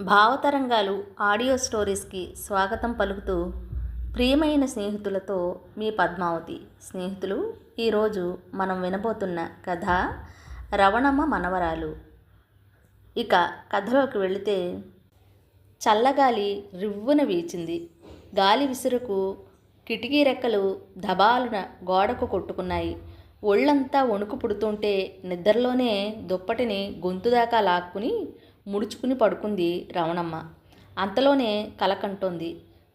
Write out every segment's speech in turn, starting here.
భావతరంగాలు audio స్టోరీస్కి స్వాగతం పలుకుతూ ప్రియమైన స్నేహితులతో మీ పద్మావతి. స్నేహితులు ఈరోజు మనం వినబోతున్న కథ రవణమ్మ మనవరాలు. ఇక కథలోకి వెళితే చల్లగాలి రివ్వున వీచింది. గాలి విసురుకు కిటికీ రెక్కలు దబాలున గోడకు కొట్టుకున్నాయి. ఒళ్ళంతా వణుకు పుడుతుంటే నిద్రలోనే దుప్పటిని గొంతు దాకా లాక్కుని ముడుచుకుని పడుకుంది రవణమ్మ అంతలోనే కలకంటోంది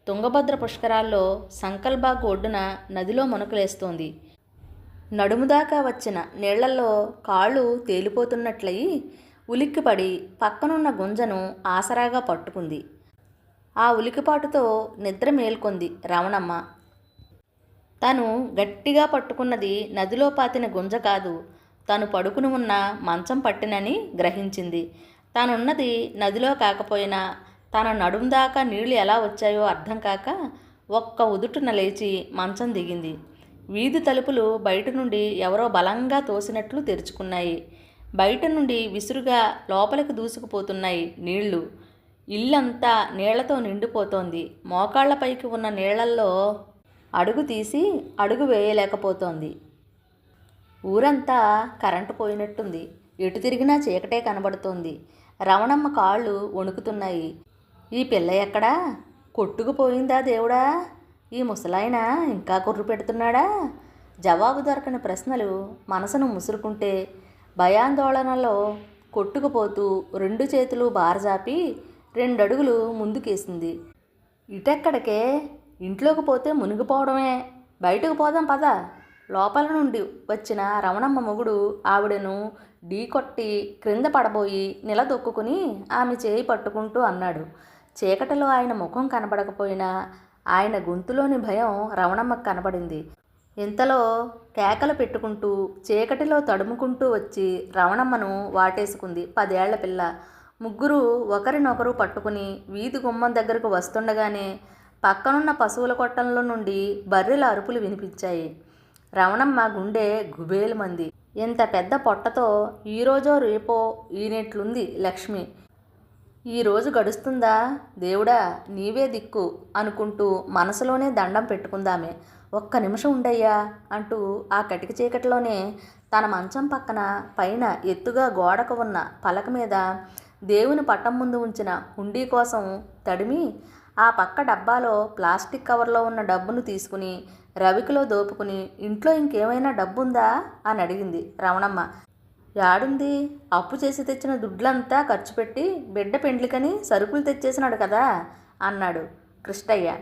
తుంగభద్ర పుష్కరాల్లో సంకల్బాగ్ ఒడ్డున నదిలో మునకలేస్తోంది. నడుము దాకా వచ్చిన నీళ్ళలో కాళ్ళు తేలిపోతున్నట్లయి ఉలిక్కిపడి పక్కనున్న గుంజను ఆసరాగా పట్టుకుంది. ఆ ఉలికిపాటుతో నిద్ర మేల్కొంది రవణమ్మ తను గట్టిగా పట్టుకున్నది నదిలో పాతిన గుంజ కాదు తను పడుకుని ఉన్న మంచం పట్టినని గ్రహించింది. తానున్నది నదిలో కాకపోయినా తన నడుం దాకా నీళ్ళు ఎలా వచ్చాయో అర్థం కాక ఒక్క ఉదుటున లేచి మంచం దిగింది. వీధి తలుపులు బయట నుండి ఎవరో బలంగా తోసినట్లు తెరుచుకున్నాయి. బయట నుండి విసురుగా లోపలికి దూసుకుపోతున్నాయి నీళ్ళు. ఇల్లంతా నీళ్ళతో నిండిపోతోంది. మోకాళ్ళపైకి ఉన్న నీళ్ళల్లో అడుగు తీసి అడుగు వేయలేకపోతోంది. ఊరంతా కరెంటు పోయినట్టుంది. ఎటు తిరిగినా చీకటే కనబడుతోంది. రవణమ్మ కాళ్ళు వణుకుతున్నాయి. ఈ పిల్ల ఎక్కడా? కొట్టుకుపోయిందా దేవుడా? ఈ ముసలాయన ఇంకా కుర్రు పెడుతున్నాడా? జవాబు దొరకని ప్రశ్నలు మనసును ముసురుకుంటే భయాందోళనలో కొట్టుకుపోతూ రెండు చేతులు బారజాపి రెండడుగులు ముందుకేసింది. ఇటెక్కడికే? ఇంట్లోకి పోతే మునిగిపోవడమే. బయటకు పోదాం పద. లోపల నుండి వచ్చిన రమణమ్మ మొగుడు ఆవిడను ఢీకొట్టి క్రింద పడబోయి నిలదొక్కుని ఆమె చేయి పట్టుకుంటూ అన్నాడు. చీకటిలో ఆయన ముఖం కనబడకపోయినా ఆయన గొంతులోని భయం రవణమ్మకు కనబడింది. ఇంతలో కేకలు పెట్టుకుంటూ చీకటిలో తడుముకుంటూ వచ్చి రవణమ్మను వాటేసుకుంది పదేళ్ళ పిల్ల. ముగ్గురు ఒకరినొకరు పట్టుకుని వీధి గుమ్మం దగ్గరకు వస్తుండగానే పక్కనున్న పశువుల కొట్టంలో నుండి బర్రెల అరుపులు వినిపించాయి. రవణమ్మ గుండె గుబేలు మంది ఇంత పెద్ద పొట్టతో ఈరోజో రేపో ఈనెట్లుంది లక్ష్మి. ఈ రోజు గడుస్తుందా? దేవుడా నీవే దిక్కు అనుకుంటూ మనసులోనే దండం పెట్టుకుందామే. ఒక్క నిమిషం ఉండయ్యా అంటూ ఆ కటిక చీకటిలోనే తన మంచం పక్కన పైన ఎత్తుగా గోడకు ఉన్న పలక మీద దేవుని పట్టం ముందు ఉంచిన హుండీ కోసం తడిమి ఆ పక్క డబ్బాలో ప్లాస్టిక్ కవర్లో ఉన్న డబ్బును తీసుకుని రవికిలో దోపుకుని ఇంట్లో ఇంకేమైనా డబ్బుందా? అని అడిగింది రమణమ్మ. యాడుంది? అప్పు చేసి తెచ్చిన దుడ్లంతా ఖర్చు పెట్టి బిడ్డ పెండ్లికని సరుకులు తెచ్చేసినాడు కదా? అన్నాడు కృష్ణయ్య.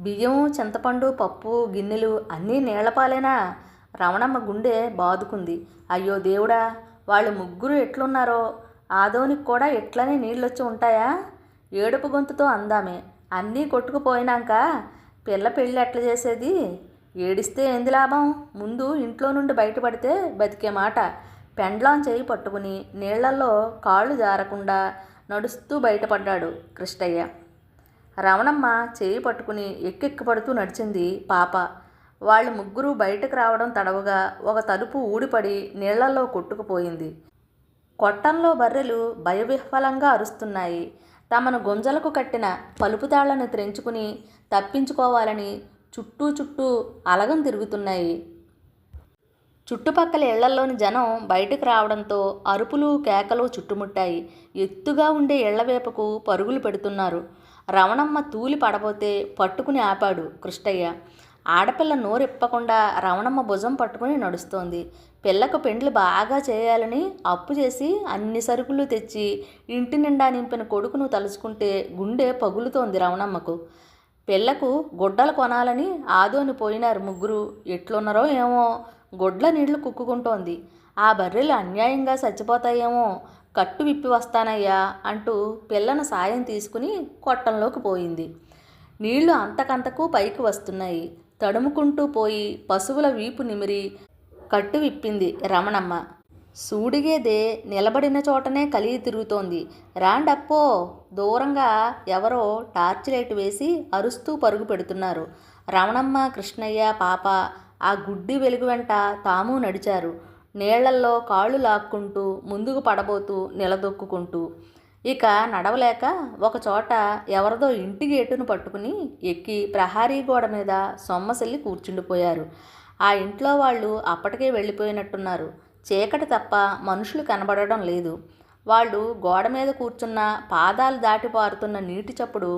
బియ్యం చింతపండు పప్పు గిన్నెలు అన్నీ నీళ్ళపాలేనా రమణమ్మ గుండె బాదుకుంది. అయ్యో దేవుడా వాళ్ళు ముగ్గురు ఎట్లున్నారో? ఆదోనికి కూడా ఎట్లనే నీళ్ళొచ్చి ఉంటాయా? ఏడుపు గొంతుతో అందామే. అన్నీ కొట్టుకుపోయినాక పిల్ల పెళ్ళి ఎట్లా చేసేది? ఏడిస్తే ఏంది లాభం? ముందు ఇంట్లో నుండి బయటపడితే బతికే మాట. పెండ్లాం చేయి పట్టుకుని నీళ్ళలో కాళ్ళు జారకుండా నడుస్తూ బయటపడ్డాడు కృష్ణయ్య. రమణమ్మ చేయి పట్టుకుని ఎక్కెక్కి పడుతూ నడిచింది పాప. వాళ్ళు ముగ్గురు బయటకు రావడం తడవగా ఒక తలుపు ఊడిపడి నీళ్ళలో కొట్టుకుపోయింది. కొట్టంలో బర్రెలు భయవిహ్వలంగా అరుస్తున్నాయి. తమను గుంజలకు కట్టిన పలుపుతాళ్ళను త్రెంచుకుని తప్పించుకోవాలని చుట్టూ చుట్టూ అలగం తిరుగుతున్నాయి. చుట్టుపక్కల ఇళ్ళలోని జనం బయటకు రావడంతో అరుపులు కేకలు చుట్టుముట్టాయి. ఎత్తుగా ఉండే ఇళ్ళవేపకు పరుగులు పెడుతున్నారు. రవణమ్మ తూలి పడబోతే పట్టుకుని ఆపాడు కృష్ణయ్య. ఆడపిల్ల నోరిప్పకుండా రవణమ్మ భుజం పట్టుకుని నడుస్తోంది. పిల్లకు పెండ్లు బాగా చేయాలని అప్పు చేసి అన్ని సరుకులు తెచ్చి ఇంటి నిండా నింపిన కొడుకును తలుచుకుంటే గుండె పగులుతోంది రవణమ్మకు పిల్లకు గుడ్డలు కొనాలని ఆదోని పోయినారు ముగ్గురు. ఎట్లున్నారో ఏమో. గొడ్ల నీళ్ళు కుక్కుకుంటోంది. ఆ బర్రెలు అన్యాయంగా చచ్చిపోతాయేమో. కట్టు విప్పి వస్తానయ్యా అంటూ పిల్లను సాయం తీసుకుని కొట్టంలోకి పోయింది. నీళ్ళు అంతకంతకు పైకి వస్తున్నాయి. తడుముకుంటూ పోయి పశువుల వీపు నిమిరి కట్టు విప్పింది రమణమ్మ. సూడిగేదే నిలబడిన చోటనే కలిగి తిరుగుతోంది. రాండప్పో దూరంగా ఎవరో టార్చ్ లైట్ వేసి అరుస్తూ పరుగు పెడుతున్నారు. రమణమ్మ కృష్ణయ్య పాప ఆ గుడ్డి వెలుగు వెంట తాము నడిచారు. నీళ్ళల్లో కాళ్ళు లాక్కుంటూ ముందుకు పడబోతూ నిలదొక్కుంటూ ఇక నడవలేక ఒకచోట ఎవరిదో ఇంటి గేటును పట్టుకుని ఎక్కి ప్రహారీ గోడ మీద సొమ్మసెల్లి కూర్చుండిపోయారు. ఆ ఇంట్లో వాళ్ళు అప్పటికే వెళ్ళిపోయినట్టున్నారు. చీకటి తప్ప మనుషులు కనబడడం లేదు. వాళ్ళు గోడ మీద కూర్చున్న పాదాలు దాటి పారుతున్న నీటి చప్పుడు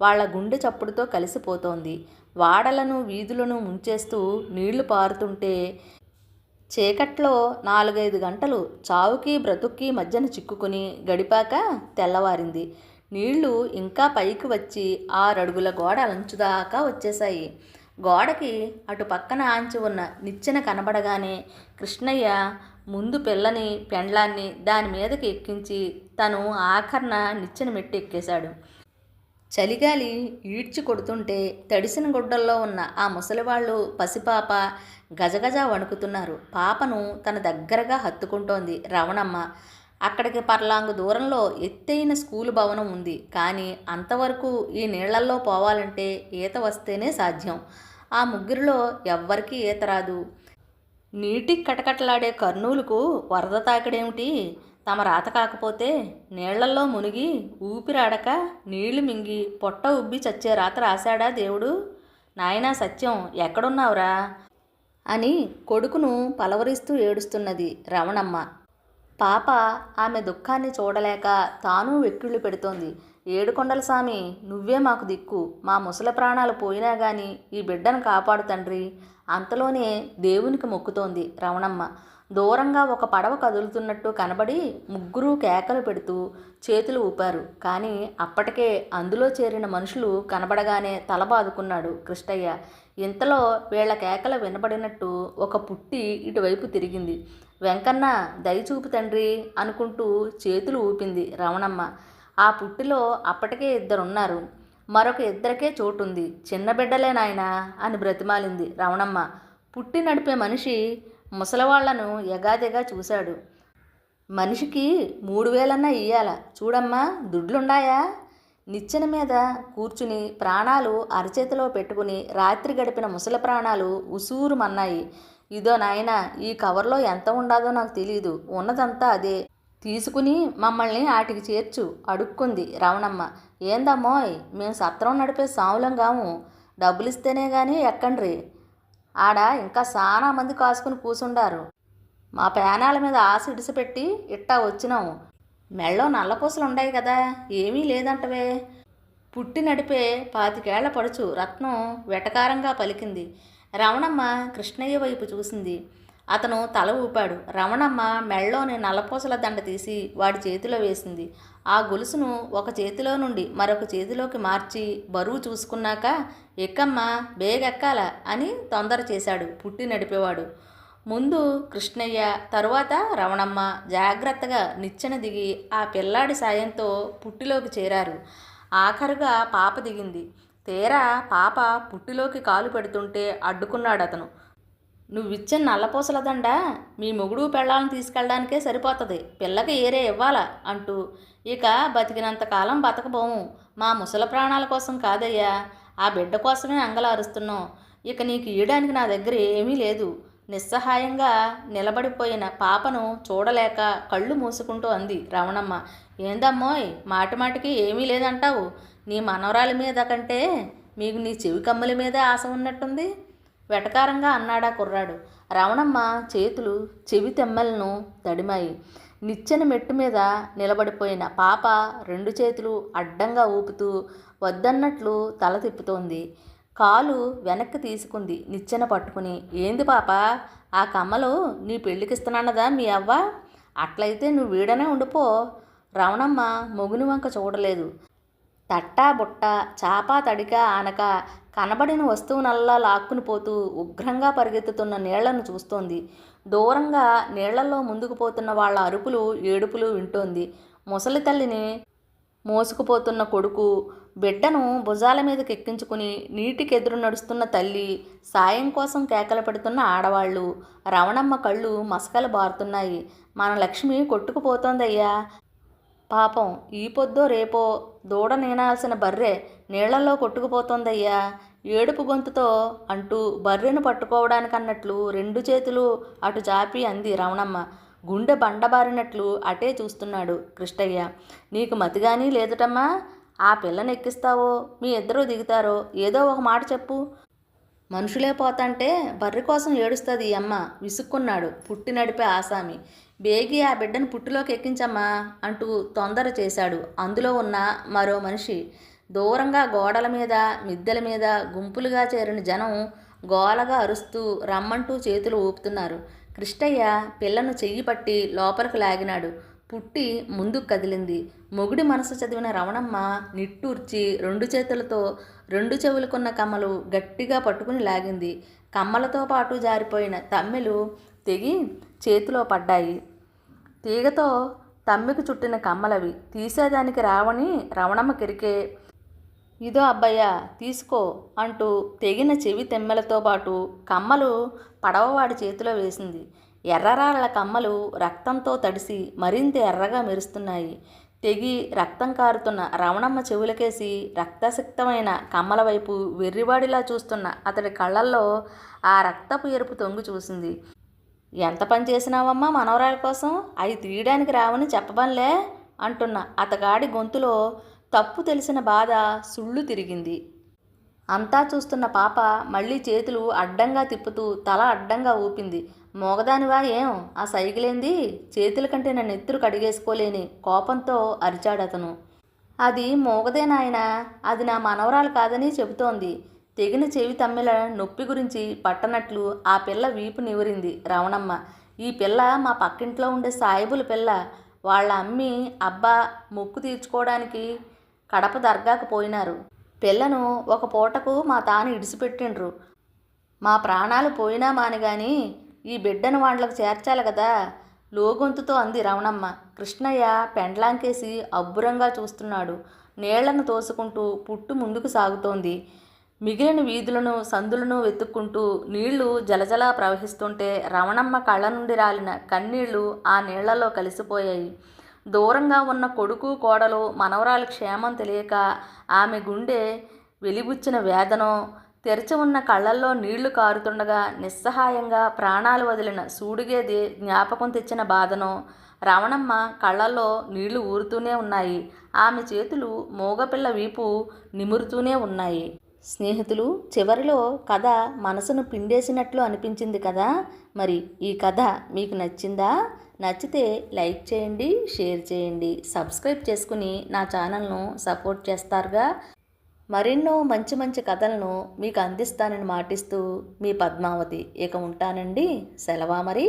వాళ్ళ గుండె చప్పుడుతో కలిసిపోతోంది. వాడలను వీధులను ముంచేస్తూ నీళ్ళు పారుతుంటే చీకట్లో నాలుగైదు గంటలు చావుకి బ్రతుక్కి మధ్యన చిక్కుకుని గడిపాక తెల్లవారింది. నీళ్ళు ఇంకా పైకి వచ్చి ఆరడుగుల గోడ అంచుదాకా వచ్చేశాయి. గోడకి అటు పక్కన ఆంచి ఉన్న నిచ్చెన కనబడగానే కృష్ణయ్య ముందు పిల్లని పెండ్లాన్ని దాని మీదకి ఎక్కించి తను ఆఖరణ నిచ్చెన మెట్టి ఎక్కేశాడు. చలిగాలి ఈడ్చి కొడుతుంటే తడిసిన గుడ్డల్లో ఉన్న ఆ ముసలివాళ్ళు పసిపాప గజగజ వణుకుతున్నారు. పాపను తన దగ్గరగా హత్తుకుంటోంది రవణమ్మ. అక్కడికి పర్లాంగు దూరంలో ఎత్తైన స్కూలు భవనం ఉంది. కానీ అంతవరకు ఈ నీళ్ళల్లో పోవాలంటే ఈత వస్తేనే సాధ్యం. ఆ ముగ్గురిలో ఎవ్వరికీ ఈత రాదు. నీటికి కటకటలాడే కర్నూలుకు వరద తాకిడేమిటి? తమ రాత కాకపోతే నీళ్ళల్లో మునిగి ఊపిరాడక నీళ్ళు మింగి పొట్ట ఉబ్బి చచ్చే రాత రాశాడా దేవుడు? నాయనా సత్యం ఎక్కడున్నావురా? అని కొడుకును పలవరిస్తూ ఏడుస్తున్నది రమణమ్మ. పాప ఆమె దుఃఖాన్ని చూడలేక తాను వెక్కిళ్ళు పెడుతోంది. ఏడుకొండల స్వామి నువ్వే మాకు దిక్కు. మా ముసలి ప్రాణాలు పోయినా గాని ఈ బిడ్డను కాపాడు తండ్రి. అంతలోనే దేవునికి మొక్కుతోంది రమణమ్మ. దూరంగా ఒక పడవ కదులుతున్నట్టు కనబడి ముగ్గురు కేకలు పెడుతూ చేతులు ఊపారు. కానీ అప్పటికే అందులో చేరిన మనుషులు కనబడగానే తల బాదుకున్నాడు కృష్ణయ్య. ఇంతలో వీళ్ళ కేకలు వినబడినట్టు ఒక పుట్టి ఇటువైపు తిరిగింది. వెంకన్న దయచూపు తండ్రి అనుకుంటూ చేతులు ఊపింది రమణమ్మ. ఆ పుట్టిలో అప్పటికే ఇద్దరున్నారు. మరొక ఇద్దరికే చోటుంది. చిన్న బిడ్డలే నాయనా అని బ్రతిమాలింది రమణమ్మ. పుట్టి నడిపే మనిషి ముసలవాళ్ళను ఎగాదిగా చూశాడు. మనిషికి మూడు వేలన్నా ఇయ్యాల. చూడమ్మా దుడ్లుండాయా? నిచ్చెన మీద కూర్చుని ప్రాణాలు అరచేతిలో పెట్టుకుని రాత్రి గడిపిన ముసలి ప్రాణాలు ఉసూరుమన్నాయి. ఇదో నాయన ఈ కవర్లో ఎంత ఉండాదో నాకు తెలియదు ఉన్నదంతా అదే. తీసుకుని మమ్మల్ని ఆటికి చేర్చు అడుక్కుంది రవణమ్మ ఏందమ్మోయ్ మేము సత్రం నడిపే సాములం కాము డబ్బులిస్తేనే కానీ ఎక్కండ్రి. ఆడ ఇంకా చాలా మంది కాసుకుని కూసుండారు. మా పేనాల మీద ఆశ ఇడిసిపెట్టి ఇట్టా వచ్చినాము. మెళ్ళో నల్లపూసలు ఉన్నాయి కదా ఏమీ లేదంటవే. పుట్టి నడిపే పాతికేళ్ళ పడుచు రత్నం వెటకారంగా పలికింది. రమణమ్మ కృష్ణయ్య వైపు చూసింది. అతను తల ఊపాడు. రమణమ్మ మెళ్ళోని నల్లపూసల దండ తీసి వాడి చేతిలో వేసింది. ఆ గొలుసును ఒక చేతిలో నుండి మరొక చేతిలోకి మార్చి బరువు చూసుకున్నాక ఎక్కమ్మ బేగెక్కాల అని తొందర చేశాడు పుట్టి నడిపేవాడు. ముందు కృష్ణయ్య తరువాత రమణమ్మ జాగ్రత్తగా నిచ్చెన దిగి ఆ పిల్లాడి సాయంతో పుట్టిలోకి చేరారు. ఆఖరుగా పాప దిగింది. తీరా పాప పుట్టిలోకి కాలు పెడుతుంటే అడ్డుకున్నాడు అతను నువ్విచ్చిన నల్లపూసల దండ మీ మొగుడు పెళ్ళాలను తీసుకెళ్ళడానికే సరిపోతుంది. పిల్లకి ఏరే ఇవ్వాలా? అంటూ ఇక బతికినంత కాలం బతకబోము. మా ముసల ప్రాణాల కోసం కాదయ్యా. ఆ బిడ్డ కోసమే అంగలారుస్తున్నాం. ఇక నీకు ఇయ్యడానికి నా దగ్గర ఏమీ లేదు. నిస్సహాయంగా నిలబడిపోయిన పాపను చూడలేక కళ్ళు మూసుకుంటూ అంది రమణమ్మ. ఏందమ్మోయ్ మాటిమాటికి ఏమీ లేదంటావు? నీ మనవరాలి మీద కంటే మీకు నీ చెవి కమ్మల మీదే ఆశ ఉన్నట్టుంది? వెటకారంగా అన్నాడా కుర్రాడు. రమణమ్మ చేతులు చెవి తెమ్మలను తడిమాయి. నిచ్చెన మెట్టు మీద నిలబడిపోయిన పాప రెండు చేతులు అడ్డంగా ఊపుతూ వద్దన్నట్లు తల తిప్పుతోంది. కాలు వెనక్కి తీసుకుంది నిచ్చెన పట్టుకుని. ఏంది పాప ఆ కమ్మలు నీ పెళ్ళికిస్తున్నానదా మీ అవ్వ? అట్లయితే నువ్వు వీడనే ఉండిపో. రవణమ్మ మొగుని వంక చూడలేదు. తట్టా బుట్ట చాపా తడిక ఆనక కనబడిన వస్తువునల్లా లాక్కుని పోతూ ఉగ్రంగా పరిగెత్తుతున్న నీళ్ళను చూస్తోంది. దూరంగా నీళ్ళలో ముందుకు పోతున్న వాళ్ళ అరుపులు ఏడుపులు వింటోంది. ముసలి తల్లిని మోసుకుపోతున్న కొడుకు బిడ్డను భుజాల మీదకి ఎక్కించుకుని నీటికెదురు నడుస్తున్న తల్లి సాయం కోసం కేకలు పెడుతున్న ఆడవాళ్ళు రవణమ్మ కళ్ళు మసకలు బారుతున్నాయి. మన లక్ష్మి కొట్టుకుపోతోందయ్యా. పాపం ఈ పొద్దో రేపో దూడ నేనాల్సిన బర్రె నీళ్ళలో కొట్టుకుపోతోందయ్యా. ఏడుపు గొంతుతో అంటూ బర్రెను పట్టుకోవడానికన్నట్లు రెండు చేతులు అటు జాపి అంది రవణమ్మ. గుండె బండబారినట్లు అటే చూస్తున్నాడు కృష్ణయ్య. నీకు మతిగాని లేదుటమ్మా. ఆ పిల్లని ఎక్కిస్తావో? మీ ఇద్దరూ దిగుతారో? ఏదో ఒక మాట చెప్పు. మనుషులే పోతంటే బర్రె కోసం ఏడుస్తుంది ఈ అమ్మ విసుక్కున్నాడు పుట్టి నడిపే ఆసామి. బేగి ఆ బిడ్డను పుట్టిలోకి ఎక్కించమ్మా అంటూ తొందర చేశాడు. అందులో ఉన్న మరో మనిషి. దూరంగా గోడల మీద మిద్దెల మీద గుంపులుగా చేరిన జనం గోలగా అరుస్తూ రమ్మంటూ చేతులు ఊపుతున్నారు. కృష్ణయ్య పిల్లను చెయ్యి పట్టి లోపలికి లాగినాడు. పుట్టి ముందుకు కదిలింది. మొగుడి మనసు చదివిన రవణమ్మ నిట్టూర్చి రెండు చేతులతో రెండు చెవులకున్న కమ్మలు గట్టిగా పట్టుకుని లాగింది. కమ్మలతో పాటు జారిపోయిన తమ్మెలు తెగి చేతిలో పడ్డాయి. తీగతో తమ్మికి చుట్టిన కమ్మలవి తీసేదానికి రావని రవణమ్మ కిరికే ఇదో అబ్బయ్యా తీసుకో అంటూ తెగిన చెవి తెమ్మెలతో పాటు కమ్మలు పడవవాడి చేతిలో వేసింది. ఎర్రరాళ్ళ కమ్మలు రక్తంతో తడిసి మరింత ఎర్రగా మెరుస్తున్నాయి. తెగి రక్తం కారుతున్న రమణమ్మ చెవులకేసి రక్తసిక్తమైన కమ్మల వైపు వెర్రివాడిలా చూస్తున్న అతడి కళ్ళల్లో ఆ రక్తపు ఎరుపు తొంగి చూసింది. ఎంత పని చేసినావమ్మా మనవరాల కోసం? అవి తీయడానికి రావని చెప్పబనిలే అంటున్న అతగాడి గొంతులో తప్పు తెలిసిన బాధ సుళ్ళు తిరిగింది. అంతా చూస్తున్న పాప మళ్ళీ చేతులు అడ్డంగా తిప్పుతూ తల అడ్డంగా ఊపింది. మోగదానివా ఏం? ఆ సైకిలేంది? చేతుల కంటే నన్ను ఎత్తురు కడిగేసుకోలేని కోపంతో అరిచాడతను. అది మోగదే నాయన అది నా మనవరాలు కాదని చెబుతోంది. తెగిన చెవి తమ్మిల నొప్పి గురించి పట్టనట్లు ఆ పిల్ల వీపు నివరింది. రవణమ్మ ఈ పిల్ల మా పక్కింట్లో ఉండే సాయిబుల పిల్ల. వాళ్ళ అమ్మి అబ్బా మొక్కు తీర్చుకోవడానికి కడప దర్గాకు పోయినారు. పిల్లను ఒక పూటకు మా తాను ఇడిసిపెట్టిండ్రు. మా ప్రాణాలు పోయినా మాని ఈ బిడ్డను వాళ్ళకు చేర్చాలి కదా. లోగొంతుతో అంది రమణమ్మ. కృష్ణయ్య పెండ్లాంకేసి అబ్బురంగా చూస్తున్నాడు. నీళ్ళను తోసుకుంటూ పుట్టు ముందుకు సాగుతోంది. మిగిలిన వీధులను సందులను వెతుక్కుంటూ నీళ్ళు జలజలా ప్రవహిస్తుంటే రమణమ్మ కళ్ళ నుండి రాలిన కన్నీళ్ళు ఆ నీళ్ళలో కలిసిపోయాయి. దూరంగా ఉన్న కొడుకు కోడలు మనవరాలు క్షేమం తెలియక ఆమె గుండె వెలిబుచ్చిన వేదనో తెరిచి ఉన్న కళ్ళల్లో నీళ్ళు కారుతుండగా నిస్సహాయంగా ప్రాణాలు వదిలిన సూడిగేది జ్ఞాపకం తెచ్చిన బాధను రమణమ్మ కళ్ళల్లో నీళ్ళు ఊరుతూనే ఉన్నాయి. ఆమె చేతులు మూగపిల్ల వీపు నిమురుతూనే ఉన్నాయి. స్నేహితులు చివరిలో కథ మనసును పిండేసినట్లు అనిపించింది కదా? మరి ఈ కథ మీకు నచ్చిందా? నచ్చితే లైక్ చేయండి షేర్ చేయండి సబ్స్క్రైబ్ చేసుకుని నా ఛానల్ను సపోర్ట్ చేస్తారుగా. మరెన్నో మంచి మంచి కథలను మీకు అందిస్తానని మాటిస్తూ మీ పద్మావతి ఇక ఉంటానండి. సెలవా మరి.